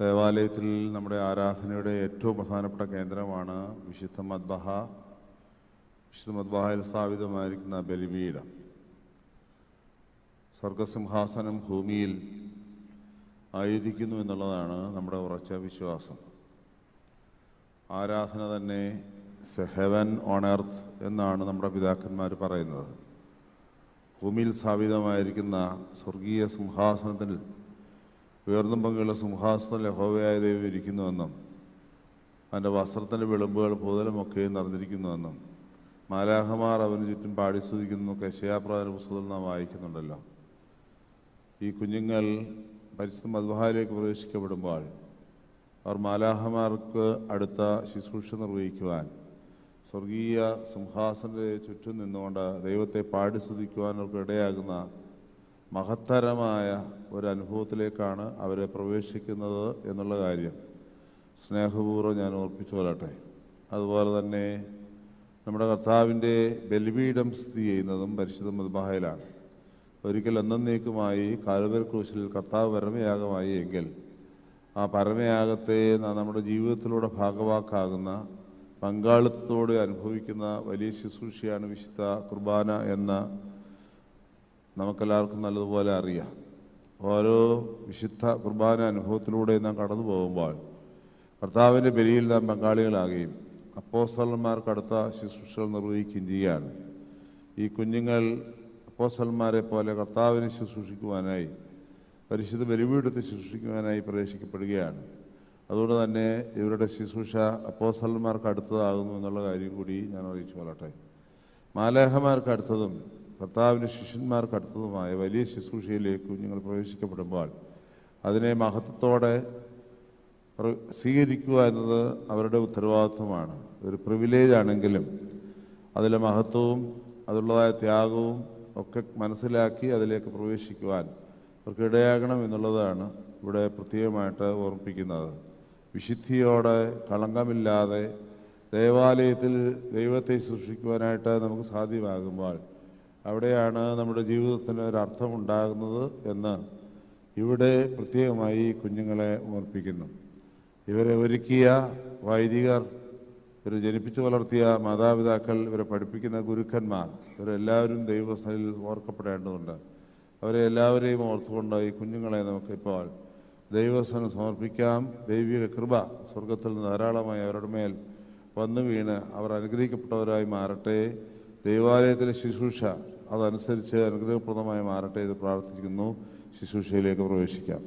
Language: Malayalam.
ദേവാലയത്തിൽ നമ്മുടെ ആരാധനയുടെ ഏറ്റവും പ്രധാനപ്പെട്ട കേന്ദ്രമാണ് വിശുദ്ധ മദ്ബഹ. വിശുദ്ധ മദ്ബഹയിൽ സ്ഥാപിതമായിരിക്കുന്ന ബലിപീഠം. സ്വർഗസിംഹാസനം ഭൂമിയിൽ ആയിരിക്കുന്നു എന്നുള്ളതാണ് നമ്മുടെ ഉറച്ച വിശ്വാസം. ആരാധന തന്നെ ഹെവൻ ഓൺ എർത്ത് എന്നാണ് നമ്മുടെ പിതാക്കന്മാർ പറയുന്നത്. ഭൂമിയിൽ സ്ഥാപിതമായിരിക്കുന്ന സ്വർഗീയ സിംഹാസനത്തിൽ ഉയർന്നും പങ്കുള്ള സിംഹാസന ലഹോവയായ ദൈവം ഇരിക്കുന്നുവെന്നും അവന്റെ വസ്ത്രത്തിന്റെ വിളുമ്പുകൾ ഭൂതലമൊക്കെ നിറഞ്ഞിരിക്കുന്നുവെന്നും മാലാഹമാർ അവന് ചുറ്റും പാടി സ്തുതിക്കുന്നു കശയാപ്രാന പുസ്തകത്തിൽ നാം വായിക്കുന്നുണ്ടല്ലോ. ഈ കുഞ്ഞുങ്ങൾ പരിശുദ്ധ മധുഹാരിലേക്ക് പ്രവേശിക്കപ്പെടുമ്പോൾ അവർ മാലാഹമാർക്ക് അടുത്ത ശുശ്രൂഷ നിർവഹിക്കുവാൻ സ്വർഗീയ സിംഹാസനത്തെ ചുറ്റും നിന്നുകൊണ്ട് ദൈവത്തെ പാടി സ്തുതിക്കുവാൻ അവർക്ക് ഇടയാകുന്ന മഹത്തരമായ ഒരു അനുഭവത്തിലേക്കാണ് അവരെ പ്രവേശിക്കുന്നത് എന്നുള്ള കാര്യം സ്നേഹപൂർവം ഞാൻ ഓർപ്പിച്ചു കൊള്ളട്ടെ. അതുപോലെ തന്നെ നമ്മുടെ കർത്താവിന്റെ ബലിപീഠം സ്ഥിതി ചെയ്യുന്നതും പരിശുദ്ധ മദ്ബാഹയിലാണ്. ഒരിക്കൽ എന്നേക്കുമായി കാലുവർ ക്രൂശിൽ കർത്താവ് പരമയാഗമായി എങ്കിൽ ആ പരമയാഗത്തെ നമ്മുടെ ജീവിതത്തിലൂടെ ഭാഗവാക്കാകുന്ന പങ്കാളിത്തത്തോടെ അനുഭവിക്കുന്ന വലിയ ശുശ്രൂഷയാണ് വിശുദ്ധ കുർബാന എന്ന നമുക്കെല്ലാവർക്കും നല്ലതുപോലെ അറിയാം. ഓരോ വിശുദ്ധ കുർബാന അനുഭവത്തിലൂടെ നാം കടന്നു പോകുമ്പോൾ കർത്താവിന്റെ ബലിയിൽ നാം പങ്കാളികളാകുകയും അടുത്ത ശുശ്രൂഷകൾ നിർവഹിക്കുകയും ചെയ്യുകയാണ്. ഈ കുഞ്ഞുങ്ങൾ അപ്പോസ്തലന്മാരെ പോലെ കർത്താവിനെ ശുശ്രൂഷിക്കുവാനായി പരിശുദ്ധ ബലിവീടത്തെ ശുശ്രൂഷിക്കുവാനായി പ്രവേശിക്കപ്പെടുകയാണ്. അതുകൊണ്ട് തന്നെ ഇവരുടെ ശുശ്രൂഷ അപ്പോസ്വലന്മാർക്ക് അടുത്തതാകുന്നു എന്നുള്ള കാര്യം കൂടി ഞാൻ അറിയിച്ചു കൊള്ളട്ടെ. മാലേഹമാർക്ക് അടുത്തതും കർത്താവിന്റെ ശിഷ്യന്മാർക്ക് അടുത്തതുമായ വലിയ ശുശ്രൂഷയിലേക്ക് കുഞ്ഞുങ്ങൾ പ്രവേശിക്കപ്പെടുമ്പോൾ അതിനെ മഹത്വത്തോടെ സ്വീകരിക്കുക എന്നത് അവരുടെ ഉത്തരവാദിത്വമാണ്. ഒരു പ്രിവിലേജ് ആണെങ്കിലും അതിലെ മഹത്വവും അതുള്ളതായ ത്യാഗവും ഒക്കെ മനസ്സിലാക്കി അതിലേക്ക് പ്രവേശിക്കുവാൻ അവർക്ക് ഇടയാകണം എന്നുള്ളതാണ് ഇവിടെ പ്രത്യേകമായിട്ട് ഓർമ്മിപ്പിക്കുന്നത്. വിശുദ്ധിയോടെ കളങ്കമില്ലാതെ ദേവാലയത്തിൽ ദൈവത്തെ സൂക്ഷിക്കുവാനായിട്ട് നമുക്ക് സാധ്യമാകുമ്പോൾ അവിടെയാണ് നമ്മുടെ ജീവിതത്തിന് ഒരു അർത്ഥമുണ്ടാകുന്നത് എന്ന് ഇവിടെ പ്രത്യേകമായി കുഞ്ഞുങ്ങളെ ഓർപ്പിക്കുന്നു. ഇവരെ ഒരുക്കിയ വൈദികർ ഇവർ ജനിപ്പിച്ചു വളർത്തിയ മാതാപിതാക്കൾ ഇവരെ പഠിപ്പിക്കുന്ന ഗുരുക്കന്മാർ ഇവരെല്ലാവരും ദൈവസ്ഥയിൽ ഓർക്കപ്പെടേണ്ടതുണ്ട്. അവരെ എല്ലാവരെയും ഓർത്തുകൊണ്ട് ഈ കുഞ്ഞുങ്ങളെ നമുക്കിപ്പോൾ ദൈവസ്ഥനം സമർപ്പിക്കാം. ദൈവിക കൃപ സ്വർഗത്തിൽ നിന്ന് ധാരാളമായി അവരുടെ മേൽ വന്നു വീണ് അവർ അനുഗ്രഹിക്കപ്പെട്ടവരായി മാറട്ടെ. ദൈവാലയത്തിലെ ശുശ്രൂഷ അതനുസരിച്ച് അനുഗ്രഹപ്രദമായി മാറട്ടെ ഇത് പ്രാർത്ഥിക്കുന്നു. ശുശ്രൂഷയിലേക്ക് പ്രവേശിക്കാം.